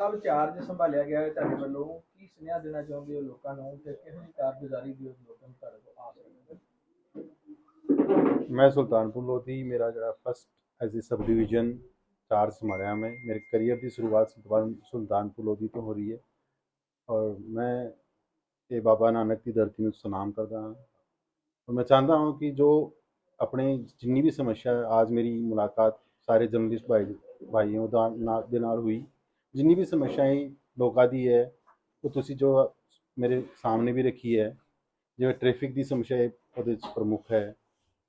ਸਭ ਚਾਰਜ ਸੰਭਾਲਿਆ ਗਿਆ ਹੈ ਤੁਹਾਡੇ ਵੱਲੋਂ ਕੀ ਸੁਨੇਹਾ ਦੇਣਾ ਚਾਹੁੰਦੇ ਹੋ ਲੋਕਾਂ ਨੂੰ ਤੇ ਕਿਹੋ ਜਿਹੀ ਕਾਰਗੁਜ਼ਾਰੀ ਦੀ ਲੋਕਾਂ ਨੂੰ ਤੁਹਾਡੇ ਕੋਲ ਆਸ ਹੈ ਮੈਂ ਸੁਲਤਾਨਪੁਰ ਲੋਧੀ ਮੇਰਾ ਜਿਹੜਾ first as a subdivision charge ਸੰਭਾਲਿਆ ਮੈਂ ਮੇਰੇ ਕੈਰੀਅਰ ਦੀ ਸ਼ੁਰੂਆਤ ਸੁਲਤਾਨ ਸੁਲਤਾਨਪੁਰ ਲੋਧੀ ਤੋਂ ਹੋ ਰਹੀ ਹੈ ਔਰ ਮੈਂ ਇਹ ਬਾਬਾ ਨਾਨਕ ਦੀ ਧਰਤੀ ਨੂੰ ਸਲਾਮ ਕਰਦਾ ਹਾਂ ਔਰ ਮੈਂ ਚਾਹੁੰਦਾ ਹਾਂ ਕਿ ਜੋ ਆਪਣੇ ਜਿੰਨੀ ਵੀ ਸਮੱਸਿਆ ਹੈ आज मेरी मुलाकात ਸਾਰੇ ਜਰਨਲਿਸਟ ਭਾਈ ਭਾਈਆਂ ਦਾ ਨਾਲ ਦੇ ਨਾਲ ਹੋਈ ਜਿੰਨੀ ਵੀ ਸਮੱਸਿਆएं ਲੋਕਾਂ ਦੀ ਹੈ, ਉਹ ਤੁਸੀਂ ਜੋ ਮੇਰੇ ਸਾਹਮਣੇ ਵੀ ਰੱਖੀ ਹੈ, ਜਿਵੇਂ ਟ੍ਰੈਫਿਕ ਦੀ ਸਮੱਸਿਆ ਉਹਦੇ ਵਿੱਚ ਪ੍ਰਮੁੱਖ ਹੈ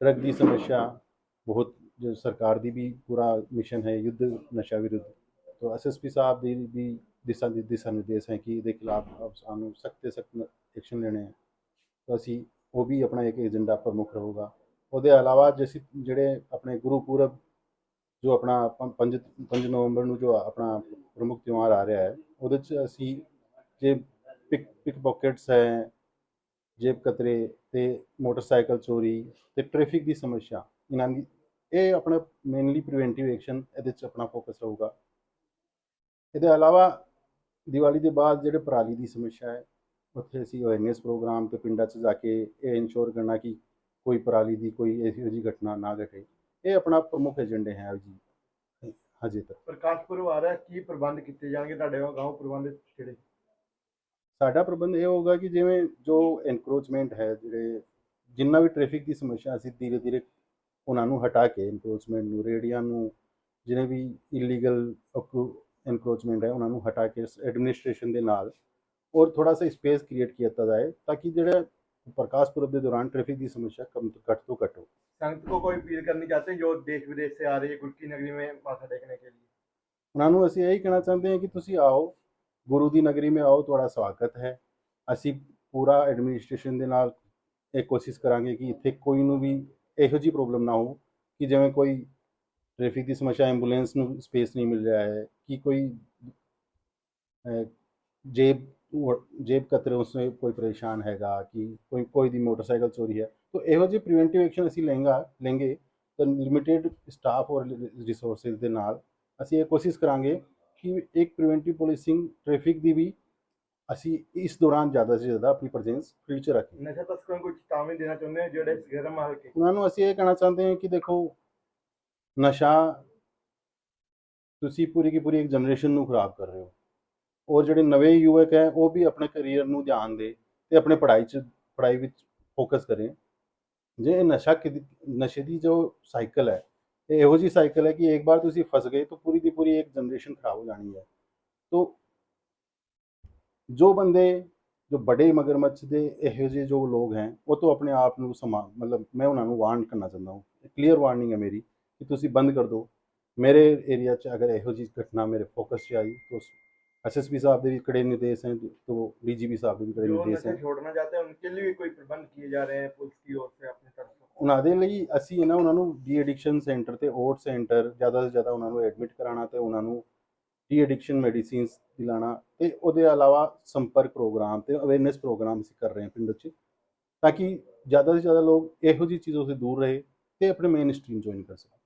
ਡਰਗ ਦੀ ਸਮੱਸਿਆ ਬਹੁਤ, ਜੋ ਸਰਕਾਰ ਦੀ ਵੀ ਪੂਰਾ ਮਿਸ਼ਨ ਹੈ, ਯੁੱਧ ਨਸ਼ਾ ਵਿਰੁੱਧ, ਤੋਂ ਐਸਐਸਪੀ ਸਾਹਿਬ ਦੀ ਵੀ ਦਿਸ਼ਾ ਦਿਸ਼ਾ ਨਿਰਦੇਸ਼ ਹੈ ਕਿ ਇਹਦੇ ਖਿਲਾਫ ਸਾਨੂੰ ਸਖਤ ਸਖਤ ਐਕਸ਼ਨ ਲੈਣੇ ਹੈ ਤਾਂ ਅਸੀਂ ਉਹ ਵੀ ਆਪਣਾ ਇੱਕ ਏਜੰਡਾ ਪ੍ਰਮੁੱਖ ਰਹੂਗਾ। ਉਹਦੇ ਇਲਾਵਾ ਜਿਹੜੇ ਆਪਣੇ ਗੁਰੂ ਪੂਰਬ ਜੋ ਆਪਣਾ 5 5 ਨਵੰਬਰ ਨੂੰ ਜੋ ਆਪਣਾ ਪ੍ਰਮੁੱਖ ਤਿਉਹਾਰ ਆ ਰਿਹਾ ਹੈ, ਉਹਦੇ 'ਚ ਅਸੀਂ ਜੇ ਪਿਕ ਪਿਕ ਪੋਕਟਸ ਹੈ, ਜੇਬ ਕਤਰੇ ਤੇ ਮੋਟਰਸਾਈਕਲ ਚੋਰੀ ਤੇ ਟ੍ਰੈਫਿਕ ਦੀ ਸਮੱਸਿਆ, ਇਹਨਾਂ ਦੀ, ਇਹ ਆਪਣਾ ਮੇਨਲੀ ਪ੍ਰੀਵੈਂਟਿਵ ਐਕਸ਼ਨ ਇਹਦੇ 'ਚ ਆਪਣਾ ਫੋਕਸ ਰਹੂਗਾ। ਇਹਦੇ ਇਲਾਵਾ ਦੀਵਾਲੀ ਦੇ ਬਾਅਦ ਜਿਹੜੇ ਪਰਾਲੀ ਦੀ ਸਮੱਸਿਆ ਹੈ, ਉੱਥੇ ਅਸੀਂ ਅਵੇਅਰਨੈਸ ਪ੍ਰੋਗਰਾਮ ਤੇ ਪਿੰਡਾਂ 'ਚ ਜਾ ਕੇ ਇਹ ਇਨਸ਼ੋਰ ਕਰਨਾ ਕਿ ਕੋਈ ਪਰਾਲੀ ਦੀ ਕੋਈ ਇਹੋ ਜਿਹੀ ਘਟਨਾ ਨਾ ਘਟੇ। ਇਹ ਆਪਣਾ ਪ੍ਰਮੁੱਖ ਏਜੰਡੇ ਹੈ ਜੀ। ਹਜੇ ਤੱਕ। ਪ੍ਰਕਾਸ਼ ਪੁਰਬ ਆ ਰਿਹਾ ਕੀ ਪ੍ਰਬੰਧ ਕੀਤੇ ਜਾਣਗੇ ਤੁਹਾਡੇ ਉਹ ਗਾਉਂ ਪ੍ਰਬੰਧ ਕਿਹੜੇ ਸਾਡਾ ਪ੍ਰਬੰਧ ਇਹ ਹੋਊਗਾ ਕਿ ਜਿਵੇਂ ਜੋ ਇਨਕਰੋਚਮੈਂਟ ਹੈ ਜਿਹੜੇ ਜਿੰਨਾ ਵੀ ਟ੍ਰੈਫਿਕ ਦੀ ਸਮੱਸਿਆ ਅਸੀਂ ਧੀਰੇ ਧੀਰੇ ਉਹਨਾਂ ਨੂੰ ਹਟਾ ਕੇ ਇਨਕਰੋਚਮੈਂਟ ਨੂੰ ਰੇੜੀਆਂ ਨੂੰ ਜਿਹੜੇ ਵੀ ਇਲੀਗਲ ਐਨਕਰੋਚਮੈਂਟ ਹੈ ਉਹਨਾਂ ਨੂੰ ਹਟਾ ਕੇ ਐਡਮਿਨਿਸਟ੍ਰੇਸ਼ਨ ਦੇ ਨਾਲ ਔਰ ਥੋੜਾ ਸਾ ਸਪੇਸ ਕ੍ਰੀਏਟ ਕੀਤਾ ਜਾਏ ਤਾਂ ਕਿ ਜਿਹੜਾ ਪ੍ਰਕਾਸ਼ ਪੁਰਬ ਦੇ ਦੌਰਾਨ ਟ੍ਰੈਫਿਕ ਦੀ ਸਮੱਸਿਆ ਕਮ ਤੋਂ ਘੱਟ ਤੋਂ ਘੱਟ ਹੋ संगत को कोई अपील करनी चाहते हैं जो देश विदेश से आ रही है गुरकी नगरी में माथा टेकने के लिए ਉਹਨਾਂ ਨੂੰ ਅਸੀਂ ਇਹੀ ਕਹਿਣਾ ਚਾਹੁੰਦੇ ਹਾਂ ਕਿ ਤੁਸੀਂ ਆਓ ਗੁਰੂ ਦੀ ਨਗਰੀ ਮੇ ਆਓ ਤੁਹਾਡਾ ਸਵਾਗਤ ਹੈ। ਅਸੀਂ ਪੂਰਾ ਐਡਮਿਨਿਸਟ੍ਰੇਸ਼ਨ ਦੇ ਨਾਲ ਇਹ ਕੋਸ਼ਿਸ਼ ਕਰਾਂਗੇ ਕਿ ਇੱਥੇ ਕੋਈ ਨੂੰ ਵੀ ਇਹੋ ਜੀ ਪ੍ਰੋਬਲਮ ਨਾ ਹੋ ਕਿ ਜਿਵੇਂ ਕੋਈ ਟ੍ਰੈਫਿਕ ਦੀ ਸਮੱਸਿਆ ਐਂਬੂਲੈਂਸ ਨੂੰ ਸਪੇਸ ਨਹੀਂ ਮਿਲ ਰਿਹਾ ਹੈ ਕਿ ਕੋਈ ਅਹ, ਜੇਬ ਜੇਬ ਕਤਰੇ ਉਸਨੇ ਕੋਈ ਪਰੇਸ਼ਾਨ ਹੈਗਾ ਕਿ ਕੋਈ ਕੋਈ ਦੀ ਮੋਟਰਸਾਈਕਲ ਚੋਰੀ ਹੈ। ਤੋ ਇਹੋ ਜਿਹੇ ਪ੍ਰੀਵੈਂਟਿਵ ਐਕਸ਼ਨ ਅਸੀਂ ਲੈਂਗਾ ਲੈਂਗੇ ਤਾਂ ਲਿਮਿਟਿਡ ਸਟਾਫ ਔਰ ਰਿਸੋਰਸਸ ਦੇ ਨਾਲ ਅਸੀਂ ਇਹ ਕੋਸ਼ਿਸ਼ ਕਰਾਂਗੇ ਕਿ ਇੱਕ ਪ੍ਰੀਵੈਂਟਿਵ ਪੁਲਿਸਿੰਗ ਟ੍ਰੈਫਿਕ ਦੀ ਵੀ ਅਸੀਂ ਇਸ ਦੌਰਾਨ ਜ਼ਿਆਦਾ ਤੋਂ ਜ਼ਿਆਦਾ ਆਪਣੀ ਪ੍ਰੈਜ਼ੈਂਸ ਫੀਲਡ 'ਚ ਰੱਖੀਏ ਨਸ਼ਾ ਤਸਕਰਾਂ ਨੂੰ ਕੁਝ ਚੇਤਾਵਨੀ ਦੇਣਾ ਚਾਹੁੰਦੇ ਹਾਂ ਜਿਹੜੇ ਗਰਮ ਹਲਕੇ ਉਹਨਾਂ ਨੂੰ ਅਸੀਂ ਇਹ ਕਹਿਣਾ ਚਾਹੁੰਦੇ ਹਾਂ ਕਿ ਦੇਖੋ ਨਸ਼ਾ ਤੁਸੀਂ ਪੂਰੀ ਕੀ ਪੂਰੀ ਇੱਕ ਜਨਰੇਸ਼ਨ ਨੂੰ ਖਰਾਬ ਕਰ ਰਹੇ ਹੋ ਔਰ ਜਿਹੜੇ ਨਵੇਂ ਯੁਵਕ ਹੈ ਉਹ ਵੀ ਆਪਣੇ ਕੈਰੀਅਰ ਨੂੰ ਧਿਆਨ ਦੇ ਤੇ ਆਪਣੇ ਪੜ੍ਹਾਈ 'ਚ ਪੜ੍ਹਾਈ ਵਿੱਚ ਫੋਕਸ ਕਰੇ ਜੇ ਇਹ ਨਸ਼ਾ ਕਿਦ- ਨਸ਼ੇ ਦੀ ਜੋ ਸਾਈਕਲ ਹੈ ਇਹ ਇਹੋ ਜੀ ਸਾਈਕਲ ਹੈ ਕਿ ਇੱਕ ਵਾਰ ਤੁਸੀਂ ਫਸ ਗਏ ਤਾਂ ਪੂਰੀ ਦੀ ਪੂਰੀ ਇੱਕ ਜਨਰੇਸ਼ਨ ਖਰਾਬ ਹੋ ਜਾਣੀ ਹੈ ਤੋ ਜੋ ਬੰਦੇ ਜੋ ਬੜੇ ਮਗਰਮੱਛ ਦੇ ਇਹੋ ਜਿਹੇ ਜੋ ਲੋਕ ਹੈ ਉਹ ਤੋਂ ਆਪਣੇ ਆਪ ਨੂੰ ਸਮਾ ਮਤਲਬ ਮੈਂ ਉਹਨਾਂ ਨੂੰ ਵਾਰਨ ਕਰਨਾ ਚਾਹੁੰਦਾ ਹਾਂ ਕਲੀਅਰ ਵਾਰਨਿੰਗ ਹੈ ਮੇਰੀ ਕਿ ਤੁਸੀਂ ਬੰਦ ਕਰ ਦਿਓ ਮੇਰੇ ਏਰੀਆ 'ਚ ਅਗਰ ਇਹੋ ਜਿਹੀ ਘਟਨਾ ਮੇਰੇ ਫੋਕਸ 'ਚ ਆਈ ਤਾਂ ਐਸਐਸਪੀ ਸਾਹਿਬ ਦੇ ਵੀ ਕੜੇ ਨਿਰਦੇਸ਼ हैं तो डीजीपी साहब ਦੇ ਵੀ ਕੜੇ जो ਨਿਰਦੇਸ਼ नशा हैं छोड़ना चाहते हैं उनके लिए भी कोई प्रबंध किए जा रहे हैं पुलिस की ओर से अपनी तरफ से ਉਹਨਾਂ ਦੇ ਲਈ ਅਸੀਂ ਨਾ ਉਹਨਾਂ ਨੂੰ ਡੀ ਐਡਿਕਸ਼ਨ ਸੈਂਟਰ ਤੇ ਓਟ ਸੈਂਟਰ ਜ਼ਿਆਦਾ ਤੋਂ ਜ਼ਿਆਦਾ ਉਹਨਾਂ ਨੂੰ ਐਡਮਿਟ ਕਰਾਉਣਾ ਤੇ ਉਹਨਾਂ ਨੂੰ ਡੀ ਐਡਿਕਸ਼ਨ ਮੈਡੀਸਿਨਸ ਦਿਲਾਣਾ ਤੇ ਉਹਦੇ ਇਲਾਵਾ ਸੰਪਰਕ ਪ੍ਰੋਗਰਾਮ ਤੇ ਅਵੇਅਰਨੈਸ ਪ੍ਰੋਗਰਾਮ ਅਸੀਂ ਕਰ ਰਹੇ ਹਾਂ ਪਿੰਡ 'ਚ ਤਾਂ ਕਿ ਜ਼ਿਆਦਾ ਤੋਂ ਜ਼ਿਆਦਾ ਲੋਕ ਇਹੋ ਜਿਹੀ ਚੀਜ਼ੋਂ ਸੇ ਦੂਰ ਰਹੇ ਤੇ ਆਪਣੇ ਮੇਨ ਸਟ੍ਰੀਮ ਜੁਆਇਨ ਕਰ ਸਕਣ।